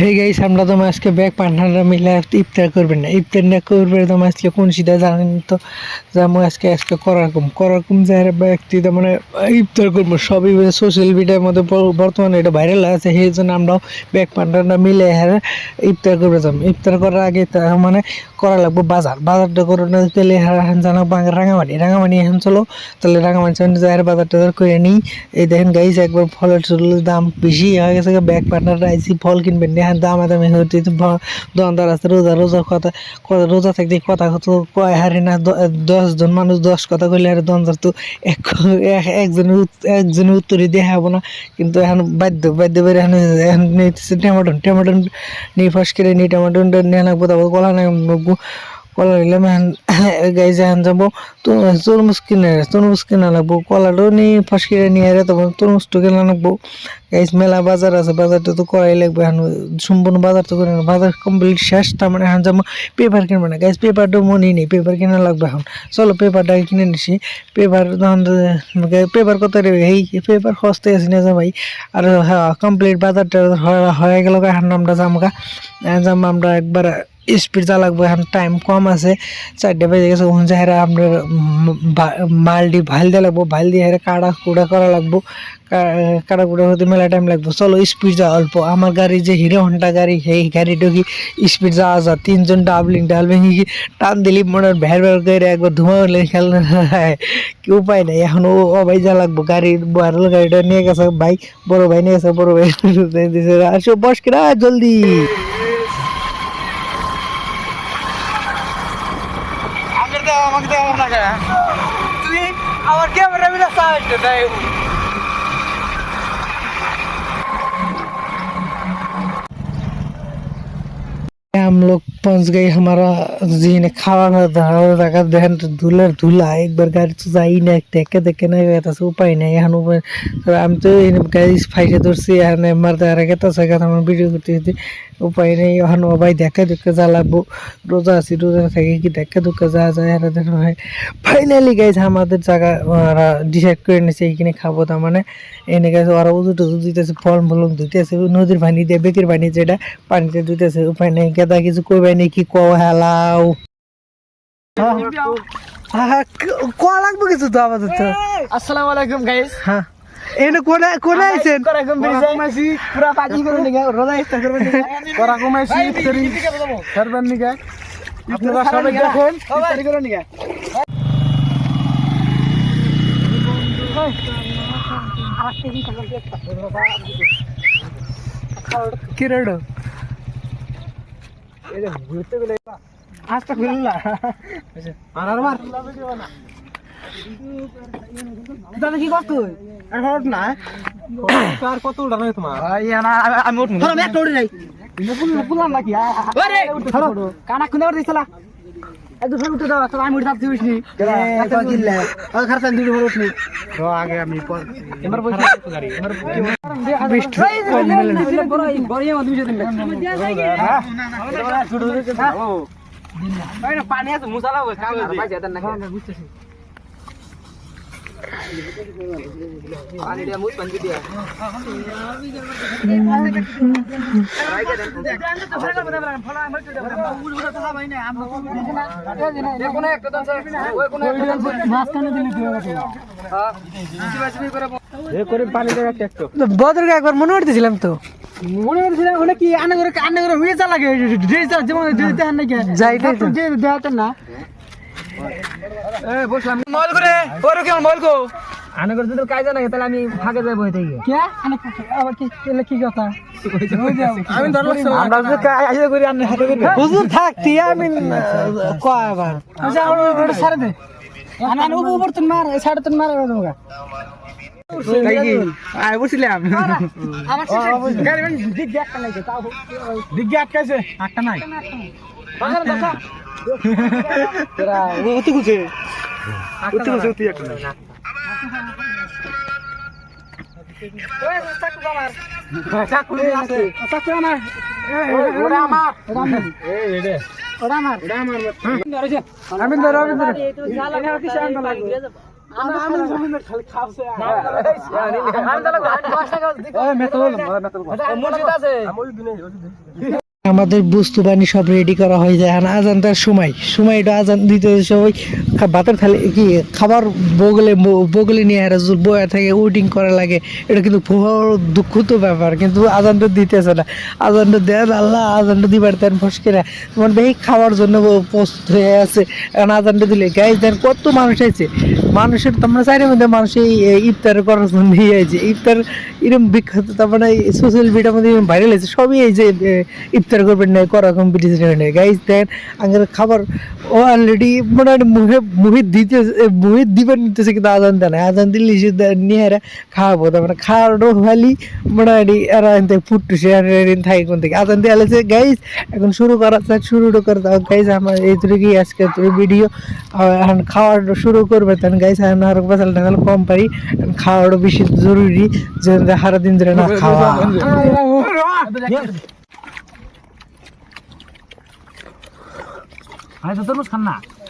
Hey guys, আমরা তো আজকে ব্যাগ পার্টনাররা মিলে ইফতার করবেন না। ইফতার না করবে তো আজকে কোন সিধা জানেন তো? যাব আজকে আজকে করারকম করারকম যারা ব্যক্তি তো মানে ইফতার করব, সবই সোশ্যাল মিডিয়ার মধ্যে বর্তমানে এটা ভাইরাল আছে, সেই জন্য আমরাও ব্যাগ পার্টনাররা মিলে হ্যাঁ ইফতার করবে। যাব ইফতার করার আগে তার মানে করা লাগবে বাজার। বাজারটা করে না গেলে হ্যাঁ জানা রাঙামাটি রাঙামাটি এখন চলো, তাহলে রাঙামাটি যাই বাজার টাজার করে নিই। এই দেখেন গাইস, একবার ফলের দাম বেশি হয়ে গেছে ব্যাগ পার্টনাররা আইসি ফল কিনবেন না। দামা দামি হতে দন্দার আছে, রোজা রোজা কথা রোজা থাকতে কথা কত কয় হারে না, দ- দশ মানুষ দশ কথা কইলে আর দন্দার তো এক একজন একজনের উত- একজনের উত্তরই দেখা হব না। কিন্তু এখন বাধ্য বাধ্য করে এখন এখন নিতেছে টমেটো। টমেটো নিয়ে ফাঁস করে নিয়ে টমেটোটা নিয়ে লাগবো, তারপর কলা কলা নিলাম গাই এখন যাব তরমুজ কিনে তরমুজ কিনা লাগবো। কলাটাও নিয়ে ফাঁস করে নিয়ে আরে তারপর তরমুজটা কিনা লাগবো। গাইস মেলা বাজার আছে, বাজারটা তো করাই লাগবে এখন সম্পূর্ণ বাজার তো করে বাজার কমপ্লিট শেষ, তার মানে এখন যাব, পেপার কিনবো না। গাইস, পেপারটা মনে নেই, পেপার কিনা লাগবে এখন। চলো, পেপারটা কিনে নিছি। পেপার তখন পেপার কত রে? এই পেপার সস্তে আছে না ভাই আর হ্যাঁ কমপ্লিট বাজারটা হয়ে- গেল এখন আমরা যামগা। যাম আমরা একবার স্পিড যা লাগবে, এখন টাইম কম আছে। চারটে বেজে গেছে, ওখানে যাই আপনার মালটি ভালো দিয়ে লাগবো ভালো দিয়ে হেরে কাড়া কুড়া করা লাগবো। কাড়া কুড়া হতে মেলা টাইম লাগবো। চলো স্পিড যা অল্প। আমার গাড়ি যে হিরো হন্ডা গাড়ি, সেই গাড়িটা কি স্পিড যাওয়া যা তিনজন ডাবলিং ডাবলিং কি টান দিলি, মনে হয় ভ্যার ভ্যার করে একবার ধোঁয়া হলে খেল কি উপায় নাই, এখন ও ভাই যা লাগবো। গাড়ি ভাইরাল গাড়িটা নিয়ে গেছে, ভাই, বড় ভাই নিয়ে গেছে, বড় ভাই দিছে আসো, বস কিনা জলদি। Кеврами на сайті дають. हम लोग पहुँच गए हमारा जी ने खावा था देहन धुलर धुला एक बार गाड़ी तो जा ही नहीं देखे देखे ना गया था उपाय नहीं हम हम तो गाड़ी फाइटे दूर से मरते तो रहा था वीडियो करते উপায় নেই এখন ভাই দেখে দুঃখে যা লাগবো। রোজা আছি রোজা থেকে কি দেখে দুঃখে যা যায় আর দেখো ভাই ফাইনালি গাইছে আমাদের জায়গা ওরা ডিসাইড করে নিয়েছে এইখানে খাব তার মানে এনে গেছে ওরা উজু টুজু দিতেছে ফল মূল দিতেছে নদীর পানি দিয়ে বেকির পানি যেটা পানিতে দিতেছে উপায় নেই গেদা কিছু কইবে নেই কি কও হেলাও। কোয়া লাগবে কিছু তো আপাতত আসসালামু আলাইকুম গাইস হ্যাঁ। এনে কোনে কোনে আইছেন? করাকুম বিরিয়ানি পুরা পার্টি করে নিগা রোজা ইফতার করবেন করাকুম আইছি ইফতারি করবেন নিগা আপনারা সবাই দেখেন। ইফতারি করে নিগা কি রেডো আজটা খুললা আর আর মার। দাদা কি করছ তুই আর হট না আর কত উড়া নাই তোমার ভাই না আমি উঠমু আমি একটা উড়ে যাই পুল পুলাম নাকি আরে কানা খুনে উড়ে দিছলা এই দুটো উঠে দাও আমি উঠে একটা কিল্লা আর খরচা দুটো বড় উঠনি তো আগে আমি এবার বসে গাড়ি এবার হ্যাঁ পানি আছে মুসালা না বুঝতেছি পানি দিয়া মুস পানি দিয়া বদরকে একবার মনে করতেছিলাম তো। মনে করছিলাম ওটা কি আনে করে আনে করে হয়ে চা লাগে যেমন ড্রেস দেখান নাকি? যাইতেই তো। যে না। এ বসলাম। মল করে ওরে কেমন মল কো আনে করে যদি কাজ না তাহলে আমি ভাগে যাব গিয়ে কে? আনে আবার কি এলে কি কথা? আমি ধরলাম আমরা তো আইসা করি আন্নে হাতে করি হুজুর থাকতি আমি কয় আবার? আচ্ছা আমার ওটা সারে দে। আনে আনে উপর উপর তুন মার সাড়ে তুন মার তোমাকে আই বসিলাম আমার গাড়ি মানে দিক দিয়ে একটা দিয়ে আটকাইছে একটা নাই বাজার দেখা তোরা উতি কুছে উতি কুছে উতি একটা চাকু আছে চাকু আমার ওটা আমার ওটা আমার ওটা আমার ওটা আমার আমি ধরো আমি ধরো খালি খাওছে আমি তাহলে দশ টাকা মুর্শিদ আছে আমাদের বস্তু বাণী সব রেডি করা হয়ে যায়। আজান তার সময় সময়টা আজান দিতে সবাই ভাতের থালি, কি খাবার বগলে বগলে নিয়ে আর বয়া থাকে, ওয়েটিং করা লাগে। এটা কিন্তু বড় দুঃখ তো ব্যাপার, কিন্তু আজানটা দিতেছে না। আজানটা দেন আল্লাহ আজানটা দিবার দেন ফসকে না তোমার বেশি খাওয়ার জন্য প্রস্তুত হয়ে আছে। এখন আজানটা দিলে, গাইজ দেন কত মানুষ আছে মানুষের তোমরা চাইলে মধ্যে মানুষ এই ইফতার করার জন্য নিয়ে আছে ইফতার এরকম বিখ্যাত, তার মানে সোশ্যাল মিডিয়ার মধ্যে ভাইরাল হয়েছে। সবই এই যে ইফতার করবেন না, করা কম্পিটিশন নেই। গাইজ দেন আগের খাবার অলরেডি মোটামুটি মুখে মুখে দিতে মুখে দিবার নিতেছে কিন্তু আজান দেয় না আজান দিলে সে নিয়ে খাওয়াবো তার মানে খাওয়ানো খালি মোটামুটি এরা এনতে ফুটটু সে থাকে কোন থেকে আজান দিয়ে আলেছে গাইজ এখন শুরু করা যাক শুরু করে দাও গাইজ আমার এই আজকে ভিডিও এখন খাওয়ার শুরু করবে তখন গাইজ এখন আর বাসাল টাকাল কম পারি এখন বেশি জরুরি যে সারা দিন ধরে না খাওয়া আরে তো তরমুজ খান না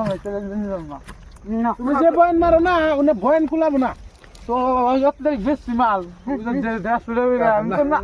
হয়েছে না তুমি যে বয়ান মারো না উনি বয়ান খুলাবো না। তো বেশি মাল। আমি তো না